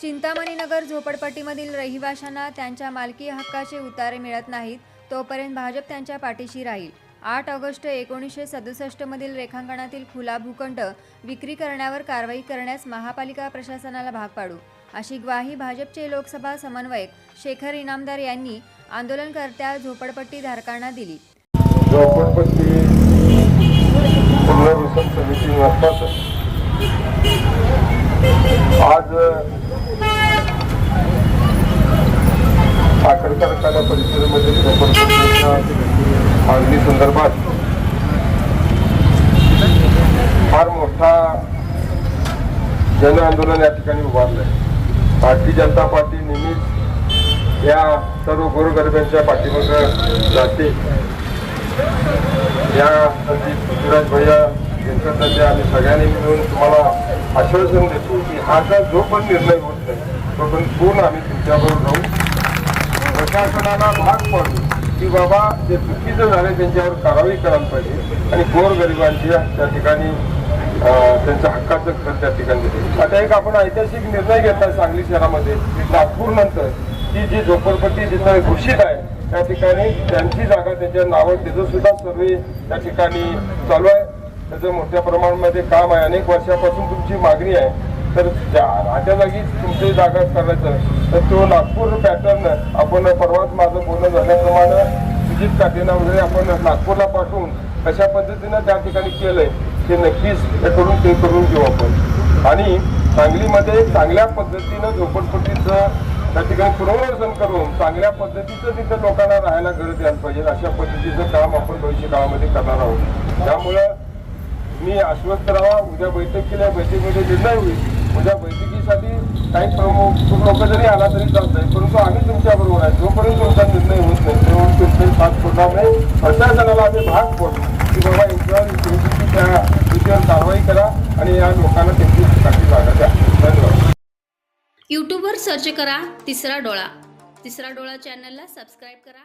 चिंतामणीनगर झोपडपट्टीमधील रहिवाशांना त्यांच्या मालकी हक्काचे उतारे मिळत नाहीत तोपर्यंत भाजप त्यांच्या पाठीशी राहील. आठ ऑगस्ट एकोणीसशे सदुसष्टमधील रेखांकनातील खुला भूखंड विक्री करण्यावर कारवाई करण्यास महापालिका प्रशासनाला भाग पाडू. अशी ग्वाही भाजपचे लोकसभा समन्वयक शेखर इनामदार यांनी आंदोलनकर्त्या झोपडपट्टी धारकांना दिली. आज कारखाना परिसरामध्ये मागणी संदर्भात फार मोठा जन आंदोलन या ठिकाणी उभारलं आहे भारतीय जनता पार्टी नेहमीच या सर्व गोरगरिबांच्या पाठीमागं जाते. या संदीप पृथ्वीराज भैया व्यंकटराजे आम्ही सगळ्यांनी मिळून तुम्हाला आश्वासन देतो की हा जो पण निर्णय होत नाही तो पण पूर्ण आम्ही तुमच्याबरोबर राहू प्रशासनाला भाग पाडू की बाबा जे चुकीचं झाले त्यांच्यावर कारवाई करायला पाहिजे आणि गोरगरिबांच्या त्या ठिकाणी त्यांच्या हक्काचं खत त्या ठिकाणी आता एक आपण ऐतिहासिक निर्णय घेतला सांगली शहरामध्ये नागपूर नंतर की जी झोपडपट्टी जिथं घोषित आहे त्या ठिकाणी त्यांची जागा त्यांच्या नावं त्याचं सुद्धा सर्वे त्या ठिकाणी चालू आहे. त्याचं मोठ्या प्रमाणामध्ये काम आहे. अनेक वर्षापासून तुमची मागणी आहे तर ज्या- राहत्या जागीच तुमची जागा करायचं तर तो नागपूर पॅटर्न आपण परवाच माझं बोलणं झाल्याप्रमाणे सुजित काटेना वगैरे आपण नागपूरला पाठवून कशा पद्धतीनं त्या ठिकाणी केलंय. ते नक्कीच हे करून ते करून घेऊ आपण. आणि सांगलीमध्ये चांगल्या पद्धतीनं झोपडपट्टीचं त्या ठिकाणी पुनर्वसन करून चांगल्या पद्धतीचं तिथं लोकांना राहायला घर द्यायला पाहिजे. अशा पद्धतीचं काम आपण भविष्य काळामध्ये करणार आहोत. त्यामुळं मी आश्वस्त राहा. उद्या बैठक केल्या बैठकीमध्ये निर्णय होईल. उद्या बैठकीसाठी काही प्रमुख लोक जरी आला तरी चालत आहे परंतु आम्ही तुमच्याबरोबर आहे. जोपर्यंत तुमचा निर्णय होत नाही तेव्हा तुमचे भाग पडणार नाही. प्रशासनाला आम्ही भाग पडतो की बाबा यांच्यावर तुम्ही त्या विषयावर कारवाई करा आणि या लोकांना त्यांची साठी जागा द्या. धन्यवाद. यूट्यूबवर सर्च करा तिसरा डोळा. तिसरा डोळा चॅनलला सबस्क्राईब करा.